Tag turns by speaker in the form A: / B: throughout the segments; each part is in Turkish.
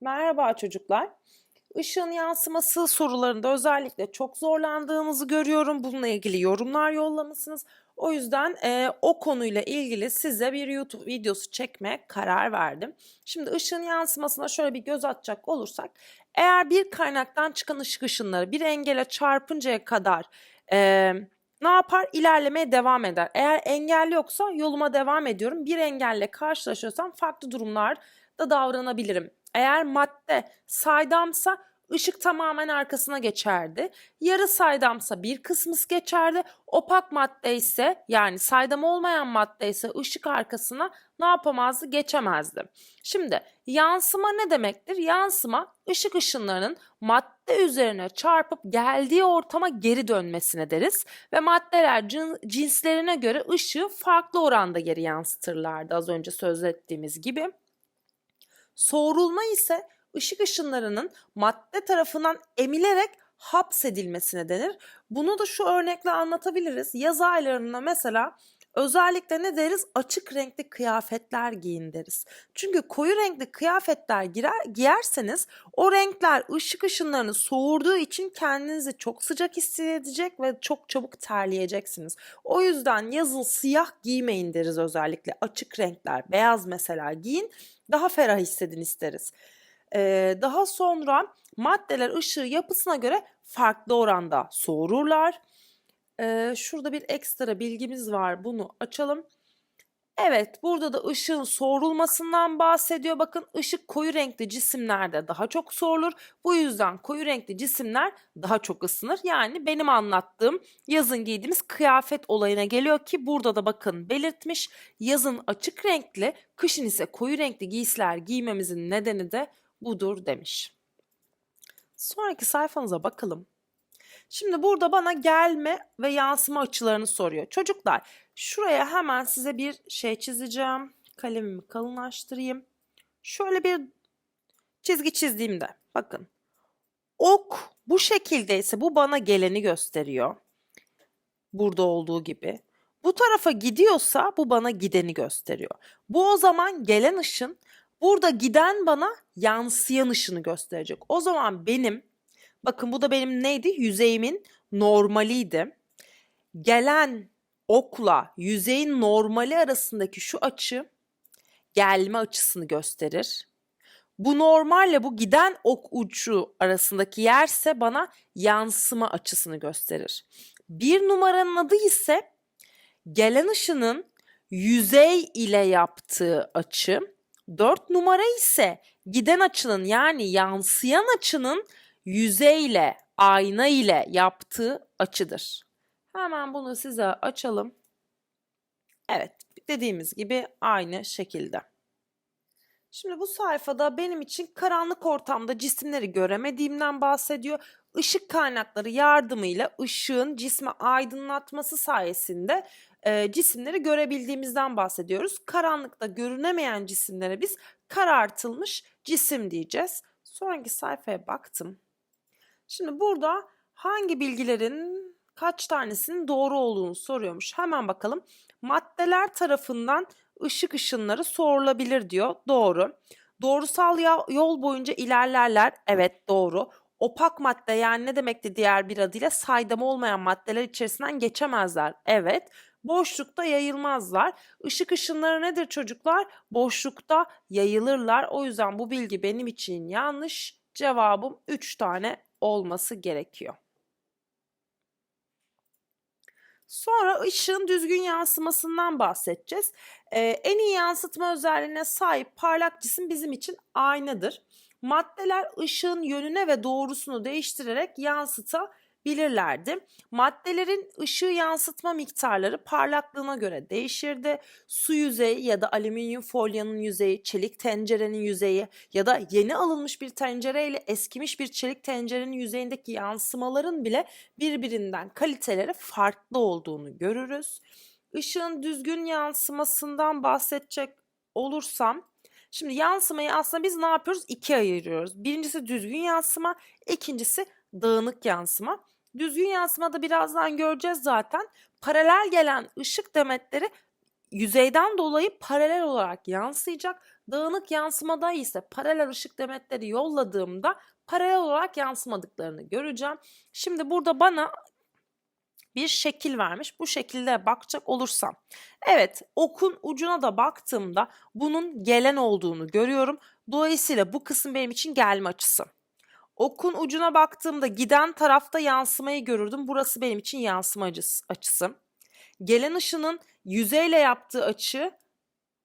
A: Merhaba çocuklar. Işığın yansıması sorularında özellikle çok zorlandığınızı görüyorum. Bununla ilgili yorumlar yollamışsınız. O yüzden e, o konuyla ilgili size bir YouTube videosu çekmeye karar verdim. Şimdi ışığın yansımasına şöyle bir göz atacak olursak, eğer bir kaynaktan çıkan ışık ışınları bir engele çarpıncaya kadar e, ne yapar? İlerlemeye devam eder. Eğer engel yoksa yoluma devam ediyorum. Bir engelle karşılaşıyorsam farklı durumlarda davranabilirim. Eğer madde saydamsa ışık tamamen arkasına geçerdi. Yarı saydamsa bir kısmı geçerdi. Opak madde ise yani saydam olmayan madde ise ışık arkasına ne yapamazdı? Geçemezdi. Şimdi yansıma ne demektir? Yansıma ışık ışınlarının madde üzerine çarpıp geldiği ortama geri dönmesine deriz ve maddeler cin- cinslerine göre ışığı farklı oranda geri yansıtırlardı az önce söz ettiğimiz gibi. Soğurulma ise ışık ışınlarının madde tarafından emilerek hapsedilmesine denir. Bunu da şu örnekle anlatabiliriz. Yaz aylarında mesela özellikle ne deriz? Açık renkli kıyafetler giyin deriz. Çünkü koyu renkli kıyafetler girer, giyerseniz o renkler ışık ışınlarını soğurduğu için kendinizi çok sıcak hissedecek ve çok çabuk terleyeceksiniz. O yüzden yazın siyah giymeyin deriz özellikle. Açık renkler, beyaz mesela giyin daha ferah hissedin isteriz. Ee, daha sonra maddeler ışığı yapısına göre farklı oranda soğururlar. Ee, şurada bir ekstra bilgimiz var. Bunu açalım. Evet, burada da ışığın soğurulmasından bahsediyor. Bakın ışık koyu renkli cisimlerde daha çok soğurulur. Bu yüzden koyu renkli cisimler daha çok ısınır. Yani benim anlattığım yazın giydiğimiz kıyafet olayına geliyor ki burada da bakın belirtmiş. Yazın açık renkli, kışın ise koyu renkli giysiler giymemizin nedeni de budur demiş. Sonraki sayfanıza bakalım. Şimdi burada bana gelme ve yansıma açılarını soruyor. Çocuklar şuraya hemen size bir şey çizeceğim. Kalemimi kalınlaştırayım. Şöyle bir çizgi çizdiğimde bakın. Ok bu şekildeyse bu bana geleni gösteriyor. Burada olduğu gibi. Bu tarafa gidiyorsa bu bana gideni gösteriyor. Bu o zaman gelen ışın burada giden bana yansıyan ışını gösterecek. O zaman benim Bakın bu da benim neydi? Yüzeyimin normaliydi. Gelen okla yüzeyin normali arasındaki şu açı gelme açısını gösterir. Bu normalle bu giden ok ucu arasındaki yerse bana yansıma açısını gösterir. Bir numaranın adı ise gelen ışının yüzey ile yaptığı açı. Dört numara ise giden açının yani yansıyan açının yüzeyle, ayna ile yaptığı açıdır. Hemen bunu size açalım. Evet, dediğimiz gibi aynı şekilde. Şimdi bu sayfada benim için karanlık ortamda cisimleri göremediğimden bahsediyor. Işık kaynakları yardımıyla ışığın cismi aydınlatması sayesinde e, cisimleri görebildiğimizden bahsediyoruz. Karanlıkta görünemeyen cisimlere biz karartılmış cisim diyeceğiz. Sonraki sayfaya baktım. Şimdi burada hangi bilgilerin kaç tanesinin doğru olduğunu soruyormuş. Hemen bakalım. Maddeler tarafından ışık ışınları sorulabilir diyor. Doğru. Doğrusal yol boyunca ilerlerler. Evet doğru. Opak madde yani ne demekti diğer bir adıyla saydam olmayan maddeler içerisinden geçemezler. Evet. Boşlukta yayılmazlar. Işık ışınları nedir çocuklar? Boşlukta yayılırlar. O yüzden bu bilgi benim için yanlış. Cevabım 3 tane olması gerekiyor. Sonra ışığın düzgün yansımasından bahsedeceğiz. Ee, en iyi yansıtma özelliğine sahip parlak cisim bizim için aynadır. Maddeler ışığın yönüne ve doğrusunu değiştirerek yansıtabilir bilirlerdi. Maddelerin ışığı yansıtma miktarları parlaklığına göre değişirdi. Su yüzeyi ya da alüminyum folyanın yüzeyi, çelik tencerenin yüzeyi ya da yeni alınmış bir tencere ile eskimiş bir çelik tencerenin yüzeyindeki yansımaların bile birbirinden kaliteleri farklı olduğunu görürüz. Işığın düzgün yansımasından bahsedecek olursam Şimdi yansımayı aslında biz ne yapıyoruz? İkiye ayırıyoruz. Birincisi düzgün yansıma, ikincisi dağınık yansıma. Düzgün yansımada birazdan göreceğiz zaten. Paralel gelen ışık demetleri yüzeyden dolayı paralel olarak yansıyacak. Dağınık yansımada ise paralel ışık demetleri yolladığımda paralel olarak yansımadıklarını göreceğim. Şimdi burada bana bir şekil vermiş. Bu şekilde bakacak olursam. Evet okun ucuna da baktığımda bunun gelen olduğunu görüyorum. Dolayısıyla bu kısım benim için gelme açısı. Okun ucuna baktığımda giden tarafta yansımayı görürdüm. Burası benim için yansıma açısı- açısı. Gelen ışının yüzeyle yaptığı açı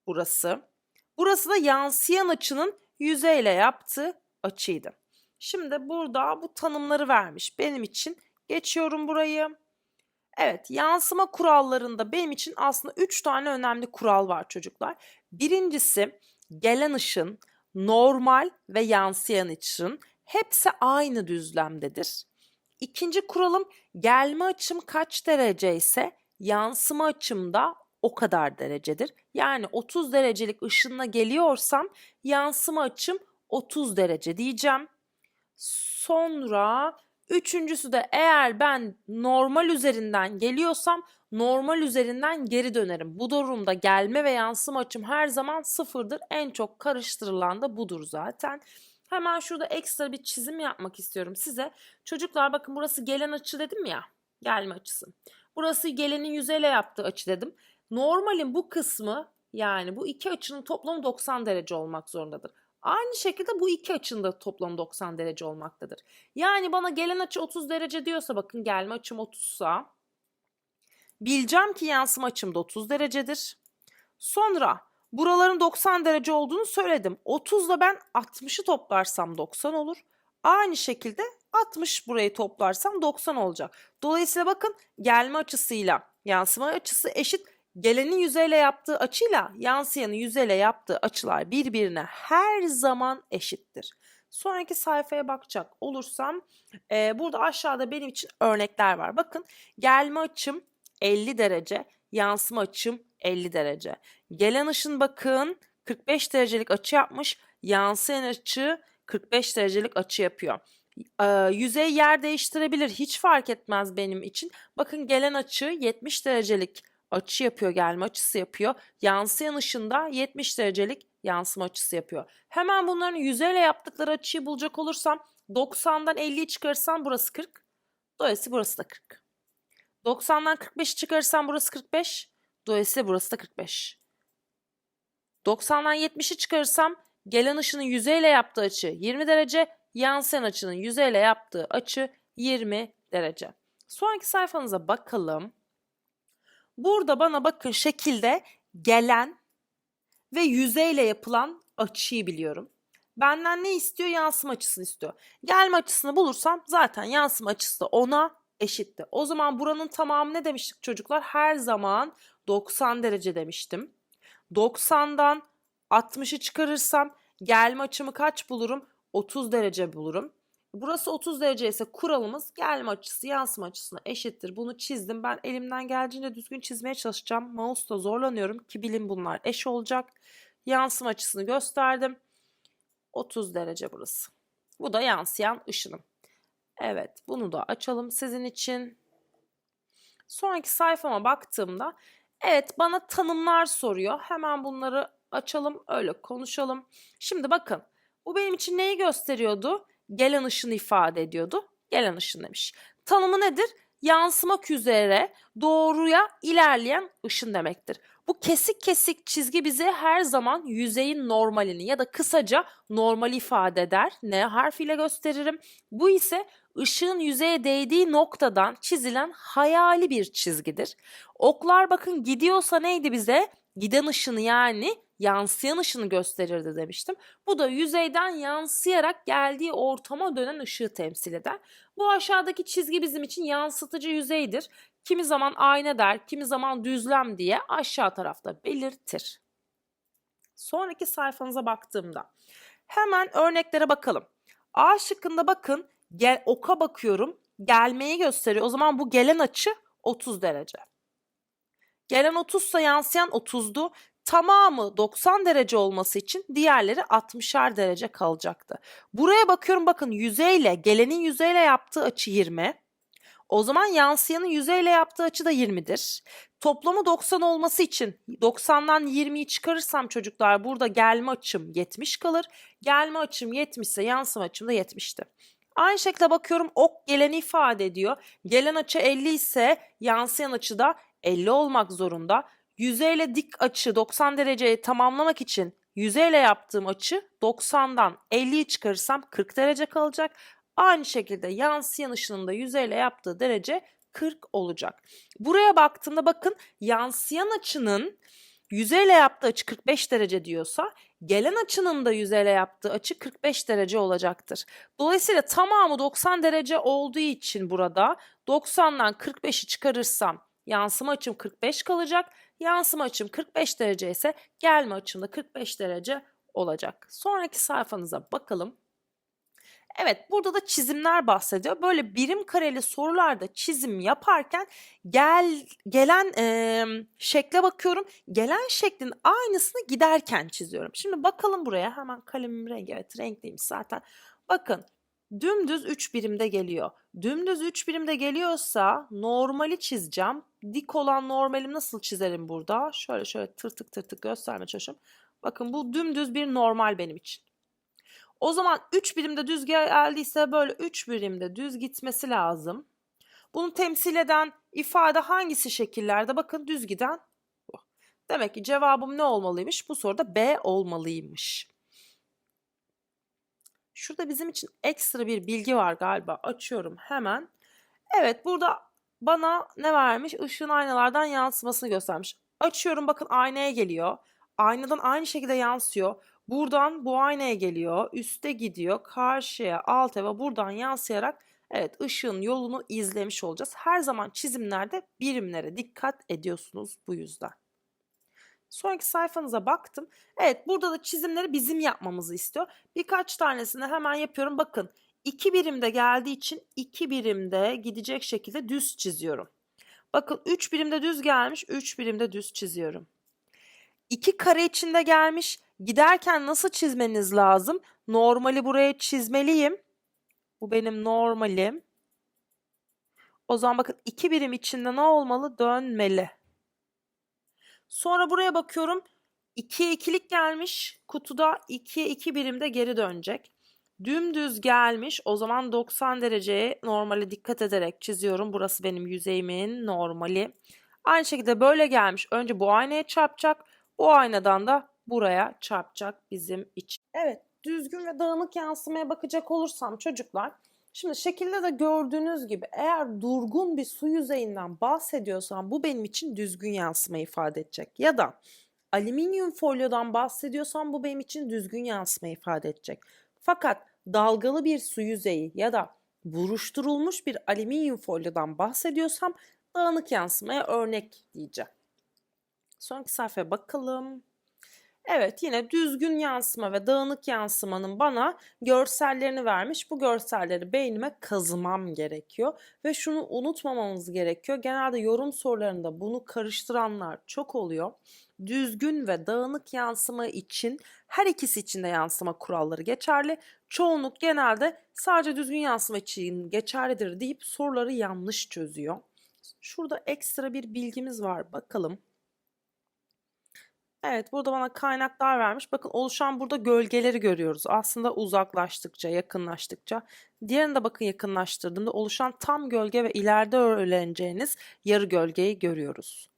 A: burası. Burası da yansıyan açının yüzeyle yaptığı açıydı. Şimdi burada bu tanımları vermiş benim için. Geçiyorum burayı. Evet, yansıma kurallarında benim için aslında 3 tane önemli kural var çocuklar. Birincisi gelen ışın, normal ve yansıyan ışın hepsi aynı düzlemdedir. İkinci kuralım gelme açım kaç derece ise yansıma açım da o kadar derecedir. Yani 30 derecelik ışınla geliyorsam yansıma açım 30 derece diyeceğim. Sonra üçüncüsü de eğer ben normal üzerinden geliyorsam normal üzerinden geri dönerim. Bu durumda gelme ve yansıma açım her zaman sıfırdır. En çok karıştırılan da budur zaten. Hemen şurada ekstra bir çizim yapmak istiyorum size. Çocuklar bakın burası gelen açı dedim ya. Gelme açısı. Burası gelenin yüzeyle yaptığı açı dedim. Normalin bu kısmı yani bu iki açının toplamı 90 derece olmak zorundadır. Aynı şekilde bu iki açının da toplamı 90 derece olmaktadır. Yani bana gelen açı 30 derece diyorsa bakın gelme açım 30 sa bileceğim ki yansıma açım da 30 derecedir. Sonra buraların 90 derece olduğunu söyledim. 30 ile ben 60'ı toplarsam 90 olur. Aynı şekilde 60 burayı toplarsam 90 olacak. Dolayısıyla bakın gelme açısıyla yansıma açısı eşit. Gelenin yüzeyle yaptığı açıyla yansıyanın yüzeyle yaptığı açılar birbirine her zaman eşittir. Sonraki sayfaya bakacak olursam e, burada aşağıda benim için örnekler var. Bakın gelme açım 50 derece, yansıma açım 50 derece. Gelen ışın bakın 45 derecelik açı yapmış, yansıyan açı 45 derecelik açı yapıyor. Ee, yüzey yer değiştirebilir hiç fark etmez benim için. Bakın gelen açı 70 derecelik açı yapıyor, gelme açısı yapıyor. Yansıyan ışında 70 derecelik yansıma açısı yapıyor. Hemen bunların yüzeyle yaptıkları açıyı bulacak olursam 90'dan 50'yi çıkarırsam burası 40. Dolayısıyla burası da 40. 90'dan 45'i çıkarırsam burası 45. Dolayısıyla burası da 45. 90'dan 70'i çıkarırsam gelen ışının yüzeyle yaptığı açı 20 derece, yansıyan açının yüzeyle yaptığı açı 20 derece. Sonraki sayfanıza bakalım. Burada bana bakın şekilde gelen ve yüzeyle yapılan açıyı biliyorum. Benden ne istiyor? Yansıma açısını istiyor. Gelme açısını bulursam zaten yansıma açısı da ona eşitti. O zaman buranın tamamı ne demiştik çocuklar? Her zaman 90 derece demiştim. 90'dan 60'ı çıkarırsam gelme açımı kaç bulurum? 30 derece bulurum. Burası 30 derece ise kuralımız gelme açısı yansıma açısına eşittir. Bunu çizdim. Ben elimden geldiğince düzgün çizmeye çalışacağım. Mouse'da zorlanıyorum ki bilin bunlar eş olacak. Yansıma açısını gösterdim. 30 derece burası. Bu da yansıyan ışınım. Evet bunu da açalım sizin için. Sonraki sayfama baktığımda evet bana tanımlar soruyor. Hemen bunları açalım öyle konuşalım. Şimdi bakın bu benim için neyi gösteriyordu? Gelen ışını ifade ediyordu. Gelen ışın demiş. Tanımı nedir? Yansımak üzere doğruya ilerleyen ışın demektir. Bu kesik kesik çizgi bize her zaman yüzeyin normalini ya da kısaca normal ifade eder. N harfiyle gösteririm. Bu ise ışığın yüzeye değdiği noktadan çizilen hayali bir çizgidir. Oklar bakın gidiyorsa neydi bize? Giden ışını yani yansıyan ışını gösterirdi demiştim. Bu da yüzeyden yansıyarak geldiği ortama dönen ışığı temsil eder. Bu aşağıdaki çizgi bizim için yansıtıcı yüzeydir. Kimi zaman ayna der, kimi zaman düzlem diye aşağı tarafta belirtir. Sonraki sayfanıza baktığımda hemen örneklere bakalım. A şıkkında bakın gel, oka bakıyorum gelmeyi gösteriyor. O zaman bu gelen açı 30 derece. Gelen 30 ise yansıyan 30'du. Tamamı 90 derece olması için diğerleri 60'ar derece kalacaktı. Buraya bakıyorum bakın yüzeyle gelenin yüzeyle yaptığı açı 20. O zaman yansıyanın yüzeyle yaptığı açı da 20'dir. Toplamı 90 olması için 90'dan 20'yi çıkarırsam çocuklar burada gelme açım 70 kalır. Gelme açım 70 ise yansıma açım da 70'ti. Aynı şekilde bakıyorum ok geleni ifade ediyor. Gelen açı 50 ise yansıyan açı da 50 olmak zorunda. Yüzeyle dik açı 90 dereceyi tamamlamak için yüzeyle yaptığım açı 90'dan 50'yi çıkarırsam 40 derece kalacak. Aynı şekilde yansıyan ışının da yüzeyle yaptığı derece 40 olacak. Buraya baktığımda bakın yansıyan açının yüzeyle yaptığı açı 45 derece diyorsa gelen açının da yüzeyle yaptığı açı 45 derece olacaktır. Dolayısıyla tamamı 90 derece olduğu için burada 90'dan 45'i çıkarırsam yansıma açım 45 kalacak. Yansıma açım 45 derece ise gelme açım da 45 derece olacak. Sonraki sayfanıza bakalım. Evet burada da çizimler bahsediyor. Böyle birim kareli sorularda çizim yaparken gel gelen e, şekle bakıyorum. Gelen şeklin aynısını giderken çiziyorum. Şimdi bakalım buraya hemen kalemim rengi evet renkliymiş zaten. Bakın dümdüz 3 birimde geliyor. Dümdüz 3 birimde geliyorsa normali çizeceğim. Dik olan normalim nasıl çizerim burada? Şöyle şöyle tırtık tırtık gösterme çalışım. Bakın bu dümdüz bir normal benim için. O zaman 3 birimde düz geldiyse böyle 3 birimde düz gitmesi lazım. Bunu temsil eden ifade hangisi şekillerde? Bakın düz giden bu. Demek ki cevabım ne olmalıymış? Bu soruda B olmalıymış. Şurada bizim için ekstra bir bilgi var galiba. Açıyorum hemen. Evet burada bana ne vermiş? Işığın aynalardan yansımasını göstermiş. Açıyorum bakın aynaya geliyor. Aynadan aynı şekilde yansıyor. Buradan bu aynaya geliyor, üste gidiyor, karşıya, alta ve buradan yansıyarak evet ışığın yolunu izlemiş olacağız. Her zaman çizimlerde birimlere dikkat ediyorsunuz bu yüzden. Sonraki sayfanıza baktım. Evet burada da çizimleri bizim yapmamızı istiyor. Birkaç tanesini hemen yapıyorum. Bakın iki birimde geldiği için iki birimde gidecek şekilde düz çiziyorum. Bakın 3 birimde düz gelmiş, 3 birimde düz çiziyorum. 2 kare içinde gelmiş. Giderken nasıl çizmeniz lazım? Normali buraya çizmeliyim. Bu benim normalim. O zaman bakın iki birim içinde ne olmalı? Dönmeli. Sonra buraya bakıyorum. 2'ye ikilik gelmiş. Kutuda 2'ye 2 birimde geri dönecek. Dümdüz gelmiş. O zaman 90 dereceye normali dikkat ederek çiziyorum. Burası benim yüzeyimin normali. Aynı şekilde böyle gelmiş. Önce bu aynaya çarpacak. Bu aynadan da buraya çarpacak bizim için. Evet düzgün ve dağınık yansımaya bakacak olursam çocuklar Şimdi şekilde de gördüğünüz gibi eğer durgun bir su yüzeyinden bahsediyorsam bu benim için düzgün yansıma ifade edecek. Ya da alüminyum folyodan bahsediyorsam bu benim için düzgün yansıma ifade edecek. Fakat dalgalı bir su yüzeyi ya da buruşturulmuş bir alüminyum folyodan bahsediyorsam dağınık yansımaya örnek diyeceğim. Sonraki sayfaya bakalım. Evet yine düzgün yansıma ve dağınık yansımanın bana görsellerini vermiş. Bu görselleri beynime kazımam gerekiyor. Ve şunu unutmamamız gerekiyor. Genelde yorum sorularında bunu karıştıranlar çok oluyor. Düzgün ve dağınık yansıma için her ikisi için de yansıma kuralları geçerli. Çoğunluk genelde sadece düzgün yansıma için geçerlidir deyip soruları yanlış çözüyor. Şurada ekstra bir bilgimiz var bakalım. Evet, burada bana kaynaklar vermiş. Bakın oluşan burada gölgeleri görüyoruz. Aslında uzaklaştıkça, yakınlaştıkça. Diğerini de bakın yakınlaştırdığında oluşan tam gölge ve ileride öğreneceğiniz yarı gölgeyi görüyoruz.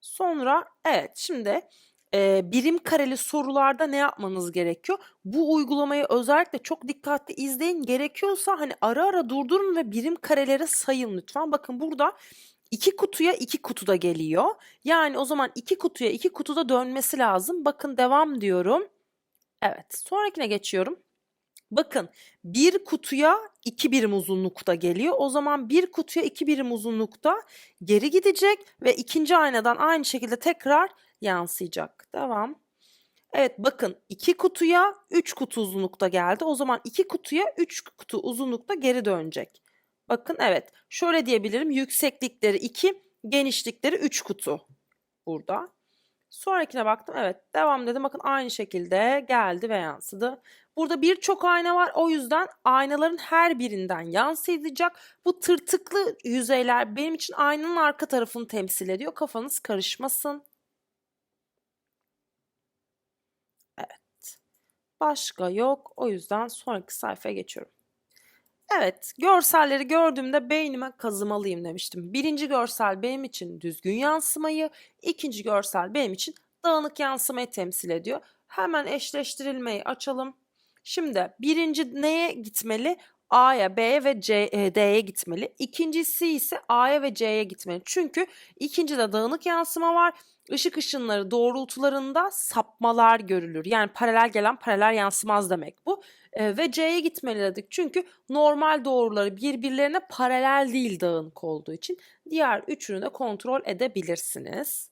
A: Sonra evet şimdi e, birim kareli sorularda ne yapmanız gerekiyor? Bu uygulamayı özellikle çok dikkatli izleyin. Gerekiyorsa hani ara ara durdurun ve birim kareleri sayın lütfen. Bakın burada iki kutuya iki kutuda geliyor. Yani o zaman iki kutuya iki kutuda dönmesi lazım. Bakın devam diyorum. Evet sonrakine geçiyorum. Bakın bir kutuya iki birim uzunlukta geliyor. O zaman bir kutuya iki birim uzunlukta geri gidecek ve ikinci aynadan aynı şekilde tekrar yansıyacak. Devam. Evet bakın iki kutuya üç kutu uzunlukta geldi. O zaman iki kutuya üç kutu uzunlukta geri dönecek. Bakın evet şöyle diyebilirim yükseklikleri 2 genişlikleri 3 kutu burada. Sonrakine baktım evet devam dedim bakın aynı şekilde geldi ve yansıdı. Burada birçok ayna var. O yüzden aynaların her birinden yansıyacak. Bu tırtıklı yüzeyler benim için aynanın arka tarafını temsil ediyor. Kafanız karışmasın. Evet. Başka yok. O yüzden sonraki sayfaya geçiyorum. Evet, görselleri gördüğümde beynime kazımalıyım demiştim. Birinci görsel benim için düzgün yansımayı, ikinci görsel benim için dağınık yansımayı temsil ediyor. Hemen eşleştirilmeyi açalım. Şimdi birinci neye gitmeli? A'ya, B'ye ve C, e, D'ye gitmeli. İkincisi ise A'ya ve C'ye gitmeli. Çünkü ikincide dağınık yansıma var. Işık ışınları doğrultularında sapmalar görülür. Yani paralel gelen paralel yansımaz demek bu. E, ve C'ye gitmeli dedik. Çünkü normal doğruları birbirlerine paralel değil dağınık olduğu için. Diğer üçünü de kontrol edebilirsiniz.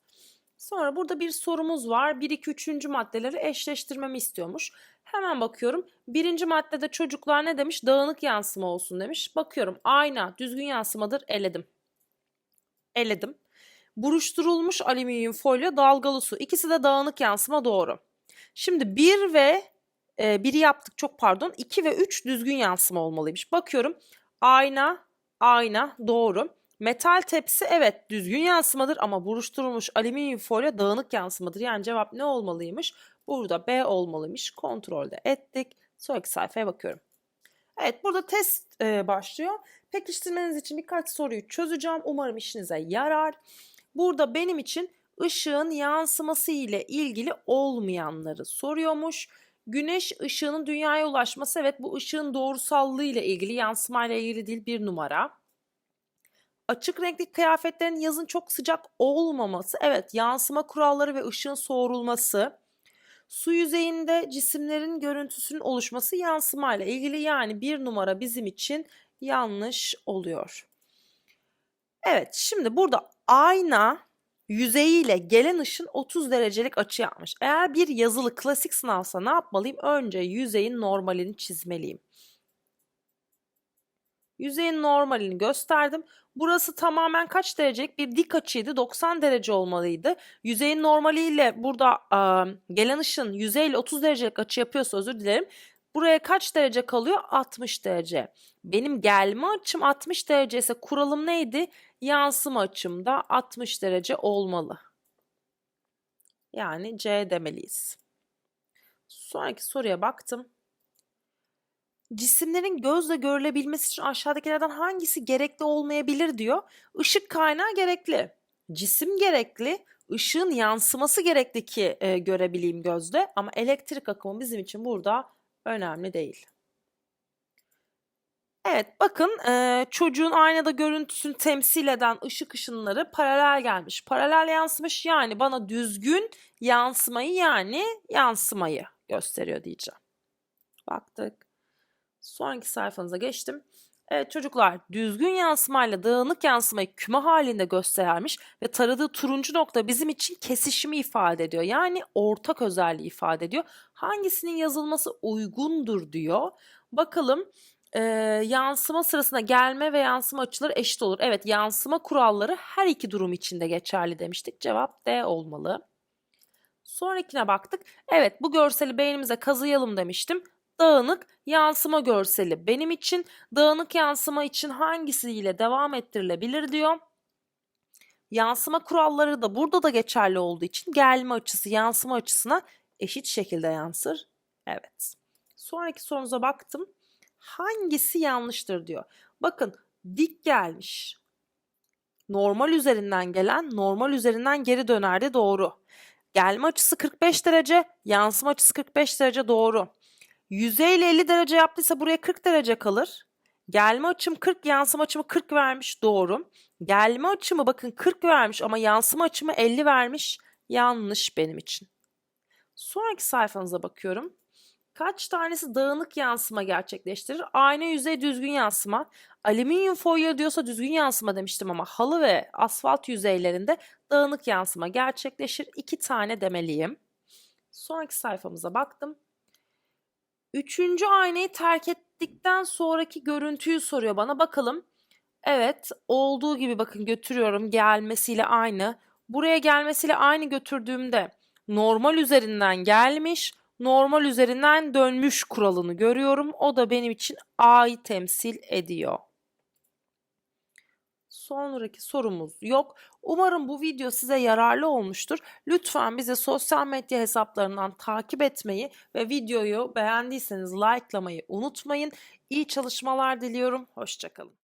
A: Sonra burada bir sorumuz var. 1, 2, 3. maddeleri eşleştirmemi istiyormuş. Hemen bakıyorum. Birinci maddede çocuklar ne demiş? Dağınık yansıma olsun demiş. Bakıyorum ayna düzgün yansımadır eledim. Eledim. Buruşturulmuş alüminyum folyo dalgalı su. İkisi de dağınık yansıma doğru. Şimdi 1 ve e, 1'i yaptık çok pardon. 2 ve 3 düzgün yansıma olmalıymış. Bakıyorum ayna, ayna doğru. Metal tepsi evet düzgün yansımadır ama buruşturulmuş alüminyum folyo dağınık yansımadır. Yani cevap ne olmalıymış? Burada B olmalıymış. Kontrolde ettik. Sonraki sayfaya bakıyorum. Evet burada test e, başlıyor. Pekiştirmeniz için birkaç soruyu çözeceğim. Umarım işinize yarar. Burada benim için ışığın yansıması ile ilgili olmayanları soruyormuş. Güneş ışığının dünyaya ulaşması evet bu ışığın doğrusallığı ile ilgili yansımayla ilgili değil bir numara. Açık renkli kıyafetlerin yazın çok sıcak olmaması evet yansıma kuralları ve ışığın soğurulması. Su yüzeyinde cisimlerin görüntüsünün oluşması yansımayla ilgili yani bir numara bizim için yanlış oluyor. Evet şimdi burada ayna yüzeyiyle gelen ışın 30 derecelik açı yapmış. Eğer bir yazılı klasik sınavsa ne yapmalıyım? Önce yüzeyin normalini çizmeliyim. Yüzeyin normalini gösterdim. Burası tamamen kaç derecelik bir dik açıydı? 90 derece olmalıydı. Yüzeyin normaliyle burada a, gelen ışın yüzeyle 30 derecelik açı yapıyorsa özür dilerim. Buraya kaç derece kalıyor? 60 derece. Benim gelme açım 60 derece ise kuralım neydi? Yansıma açım da 60 derece olmalı. Yani C demeliyiz. Sonraki soruya baktım. Cisimlerin gözle görülebilmesi için aşağıdakilerden hangisi gerekli olmayabilir diyor. Işık kaynağı gerekli. Cisim gerekli. ışığın yansıması gerekli ki e, görebileyim gözle ama elektrik akımı bizim için burada önemli değil. Evet bakın e, çocuğun aynada görüntüsünü temsil eden ışık ışınları paralel gelmiş. Paralel yansımış yani bana düzgün yansımayı yani yansımayı gösteriyor diyeceğim. Baktık. Sonraki sayfanıza geçtim. Evet çocuklar düzgün yansımayla dağınık yansımayı küme halinde göstermiş ve taradığı turuncu nokta bizim için kesişimi ifade ediyor. Yani ortak özelliği ifade ediyor. Hangisinin yazılması uygundur diyor. Bakalım e, yansıma sırasında gelme ve yansıma açıları eşit olur. Evet yansıma kuralları her iki durum içinde geçerli demiştik. Cevap D olmalı. Sonrakine baktık. Evet bu görseli beynimize kazıyalım demiştim dağınık yansıma görseli benim için dağınık yansıma için hangisiyle devam ettirilebilir diyor. Yansıma kuralları da burada da geçerli olduğu için gelme açısı yansıma açısına eşit şekilde yansır. Evet. Sonraki sorunuza baktım. Hangisi yanlıştır diyor. Bakın dik gelmiş. Normal üzerinden gelen normal üzerinden geri dönerdi doğru. Gelme açısı 45 derece, yansıma açısı 45 derece doğru. Yüzeyle 50 derece yaptıysa buraya 40 derece kalır. Gelme açım 40, yansıma açımı 40 vermiş. Doğru. Gelme açımı bakın 40 vermiş ama yansıma açımı 50 vermiş. Yanlış benim için. Sonraki sayfanıza bakıyorum. Kaç tanesi dağınık yansıma gerçekleştirir? Ayna yüzey düzgün yansıma. Alüminyum folyo diyorsa düzgün yansıma demiştim ama halı ve asfalt yüzeylerinde dağınık yansıma gerçekleşir. İki tane demeliyim. Sonraki sayfamıza baktım. Üçüncü aynayı terk ettikten sonraki görüntüyü soruyor bana. Bakalım. Evet olduğu gibi bakın götürüyorum gelmesiyle aynı. Buraya gelmesiyle aynı götürdüğümde normal üzerinden gelmiş. normal üzerinden dönmüş kuralını görüyorum. O da benim için A'yı temsil ediyor. Sonraki sorumuz yok. Umarım bu video size yararlı olmuştur. Lütfen bizi sosyal medya hesaplarından takip etmeyi ve videoyu beğendiyseniz likelamayı unutmayın. İyi çalışmalar diliyorum. Hoşçakalın.